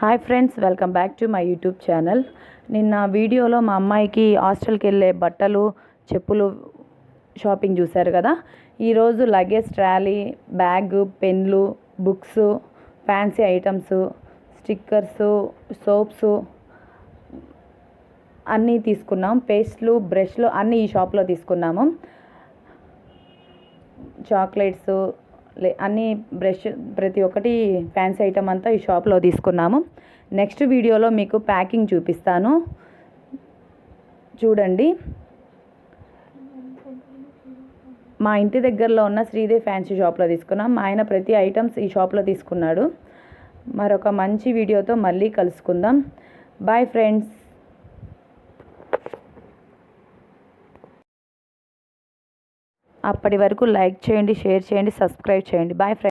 Hi friends welcome back to my YouTube channel. నిన్న వీడియోలో మా అమ్మాయికి హాస్టల్కి వెళ్ళే బట్టలు చెప్పులు షాపింగ్ చూశారు కదా. ఈరోజు luggage trolley bag పెన్లు books fancy items stickers soaps అన్నీ తీసుకున్నాం. పేస్ట్లు బ్రష్లు అన్నీ ఈ షాప్లో తీసుకున్నాము. చాక్లెట్స్ అన్ని బ్రష్ ప్రతి ఒక్కటి ఫ్యాన్సీ ఐటమ్ అంతా ఈ షాప్లో తీసుకున్నాము. నెక్స్ట్ వీడియోలో మీకు ప్యాకింగ్ చూపిస్తాను. చూడండి. మా ఇంటి దగ్గరలో ఉన్న శ్రీదేవి ఫ్యాన్సీ షాప్లో తీసుకున్నాం. మా ఆయన ప్రతి ఐటమ్స్ ఈ షాప్లో తీసుకున్నాడు. మరొక మంచి వీడియోతో మళ్ళీ కలుసుకుందాం. Bye friends. అప్పటి వరకు లైక్ చేయండి షేర్ చేయండి సబ్స్క్రైబ్ చేయండి. Bye friends